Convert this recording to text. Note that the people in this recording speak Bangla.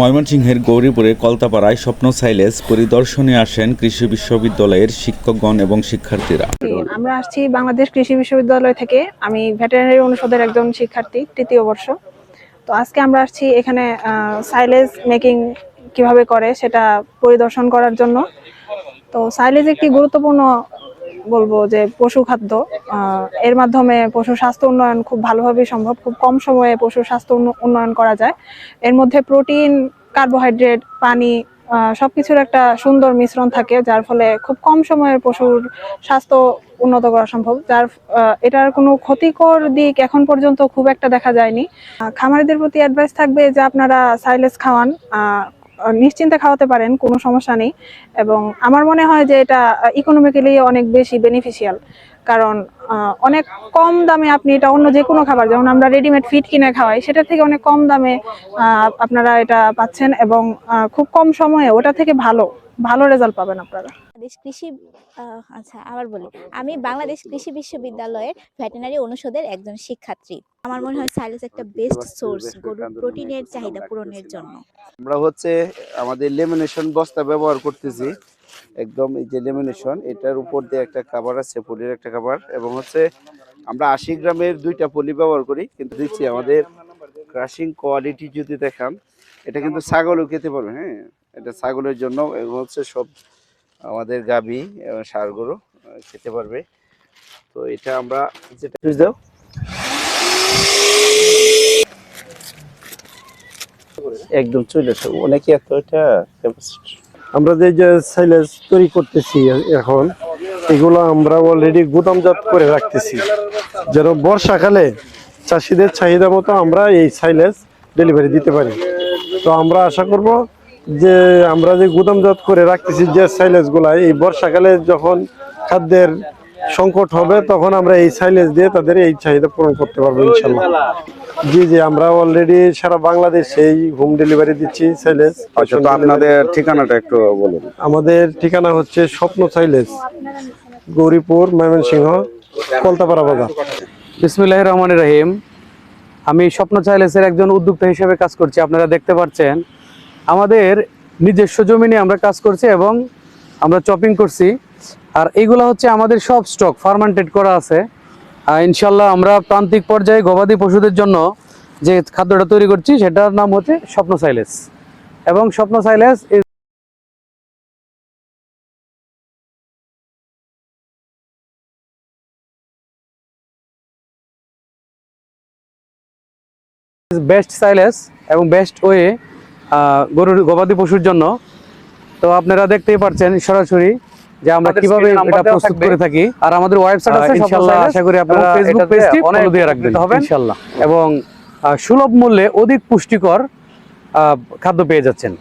ময়মনসিংহের গৌরীপুরে কলতাপাড়ায় স্বপ্ন সাইলেস পরিদর্শনে আসেন কৃষি বিশ্ববিদ্যালয়ের শিক্ষকগণ এবং শিক্ষার্থীরা। আমরা আসছি বাংলাদেশ কৃষি বিশ্ববিদ্যালয় থেকে। আমি ভেটেরিনারি অনুষদের একজন শিক্ষার্থী, তৃতীয় বর্ষ। তো আজকে আমরা আসছি এখানে সাইলেজ মেকিং কীভাবে করে সেটা পরিদর্শন করার জন্য। তো সাইলেজ একটি গুরুত্বপূর্ণ বলব যে পশু খাদ্য এর মাধ্যমে পশু স্বাস্থ্য উন্নয়ন খুব ভালোভাবে সম্ভব খুব কম সময়ে পশু স্বাস্থ্য উন্ন- উন্নয়ন করা যায়। এর মধ্যে প্রোটিন কার্বোহাইড্রেট পানি আহ, সবকিছুর একটা সুন্দর মিশ্রণ থাকে যার ফলে খুব কম সময়ে পশুর স্বাস্থ্য উন্নত করা সম্ভব। যার এটার কোনো ক্ষতিকর দিক এখন পর্যন্ত খুব একটা দেখা যায়নি। খামারিদের প্রতি অ্যাডভাইস থাকবে যে আপনারা সাইলেস খাওয়ান নিশ্চিন্তে খাওয়াতে পারেন, কোনো সমস্যা নেই। এবং আমার মনে হয় যে এটা ইকোনমিক্যালি অনেক বেশি বেনিফিশিয়াল কারণ অনেক কম দামে আপনি এটা অন্য যে কোনো খাবার, যেমন আমরা রেডিমেড ফিট কিনে খাওয়াই, সেটা থেকে অনেক কম দামে আপনারা এটা পাচ্ছেন এবং খুব কম সময়ে ওটা থেকে ভালো ভালো রেজাল্ট পাবেন আপনারা। বাংলাদেশ কৃষি আচ্ছা আবার বলি। আমি বাংলাদেশ কৃষি বিশ্ববিদ্যালয়ের ভেটেনারি অনুষদের একজন শিক্ষার্থী। আমার মনে হয় সাইলেস একটা বেস্ট সোর্স গরুর প্রোটিনের চাহিদা পূরণের জন্য। আমরা হচ্ছে আমাদের লেমিনেশন বস্তা ব্যবহার করতেছি। একদম এই যে লেমিনেশন এটার উপর দিয়ে একটা খাবার আছে পলির একটা খাবার। এবং হচ্ছে আমরা আশি গ্রামের দুইটা পলি ব্যবহার করি কিন্তু দেখছি আমাদের ক্রাশিং কোয়ালিটি যদি দেখান এটা কিন্তু ছাগলও খেতে পারবে হ্যাঁ? এটা ছাগলের জন্য এবং হচ্ছে সব আমাদের গাভী এবং ষাঁড় গরু খেতে পারবে। তো এটা আমরা যেটা দাও একদম চলে আসে অনেকে এত এটা আমরা যে যে সাইলেজ তৈরি করতেছি এখন, এগুলো আমরা অলরেডি গুদামজাত করে রাখতেছি। যেন বর্ষাকালে চাষিদের চাহিদা মতো আমরা এই সাইলেজ ডেলিভারি দিতে পারি। তো আমরা আশা করব যে আমরা যে গুদামজাত করে রাখতেছি যে সাইলেজগুলা এই বর্ষাকালে যখন খাদ্যের সংকট হবে তখন আমরা এই সাইলেজ দিয়ে তাদের এই চাহিদা পূরণ করতে পারব ইনশাল্লাহ জি জি আমরা অলরেডি সারা বাংলাদেশে এই হোম ডেলিভারি দিচ্ছি সাইলেজ আচ্ছা তো আপনাদের ঠিকানাটা একটু বলুন। আমাদের ঠিকানা হচ্ছে স্বপ্ন সাইলেজ গৌরীপুর ময়মনসিংহ কলতাপাড়া বাজার। বিসমিল্লাহ রহমান রহিম। আমি স্বপ্ন চাইলেসের একজন উদ্যোক্তা হিসেবে কাজ করছি আপনারা দেখতে পাচ্ছেন। আমাদের নিজস্ব জমিনে আমরা কাজ করছি এবং আমরা চপিং করছি। আর এইগুলো হচ্ছে আমাদের সব স্টক ফার্মান্টেড করা আছে। ইনশাল্লাহ আমরা প্রান্তিক পর্যায়ে গবাদি পশুদের জন্য যে খাদ্যটা তৈরি করছি, সেটার নাম হচ্ছে স্বপ্ন সাইলেস এবং স্বপ্ন সাইলেস বেস্ট সাইলেস এবং বেস্ট ওয়ে গরুর গবাদি পশুর জন্য। তো আপনারা দেখতেই পারছেন সরাসরি যে আমরা কীভাবে এটা প্রস্তুত করে থাকি। আর আমাদের ওয়েবসাইট আছে ইনশাআল্লাহ আশা করি আপনারা ফেসবুক পেজটি ফলো দিয়ে রাখবেন। ইনশাআল্লাহ এবং সুলভ মূল্যে অধিক পুষ্টিকর আহ, খাদ্য পেয়ে যাচ্ছেন।